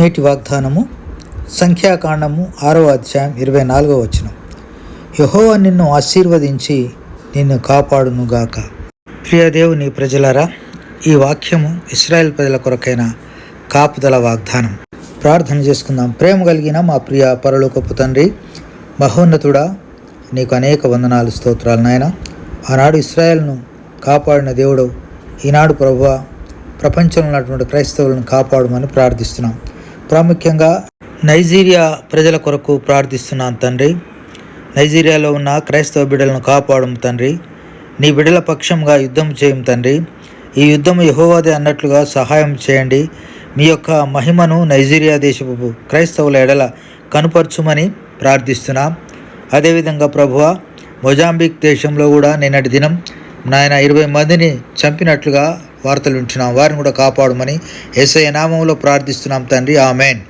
నేటి వాగ్దానము సంఖ్యాకాండము ఆరవ అధ్యాయం ఇరవై నాలుగో వచనం. యహోవ నిన్ను ఆశీర్వదించి నిన్ను కాపాడునుగాక ప్రియదేవుని ప్రజలారా ఈ వాక్యము ఇస్రాయెల్ ప్రజల కొరకైన కాపుదల వాగ్దానం. ప్రార్థన చేసుకుందాం. ప్రేమ కలిగిన మా ప్రియ పరలోకపు తండ్రి మహోన్నతుడా నీకు అనేక వందనాలు స్తోత్రాలు నాయన. ఆనాడు ఇస్రాయేల్ను కాపాడిన దేవుడు ఈనాడు ప్రభువ ప్రపంచంలో ఉన్నటువంటి క్రైస్తవులను కాపాడమని ప్రార్థిస్తున్నాం. ప్రాముఖ్యంగా నైజీరియా ప్రజల కొరకు ప్రార్థిస్తున్నాను తండ్రి. నైజీరియాలో ఉన్న క్రైస్తవ బిడ్డలను కాపాడము తండ్రి. నీ బిడ్డల పక్షంగా యుద్ధం చేయం తండ్రి. ఈ యుద్ధం యహోవాదే అన్నట్లుగా సహాయం చేయండి. మీ యొక్క మహిమను నైజీరియా దేశపు క్రైస్తవుల ఎడల కనుపరచుమని ప్రార్థిస్తున్నాం. అదేవిధంగా ప్రభువ మొజాంబిక్ దేశంలో కూడా నిన్నటి దినం నాయన ఇరవై మందిని చంపినట్లుగా వార్తలు వింటున్నాం. వారిని కూడా కాపాడమని ఎస్ఐ నామంలో ప్రార్థిస్తున్నాం తండ్రి. ఆమెన్.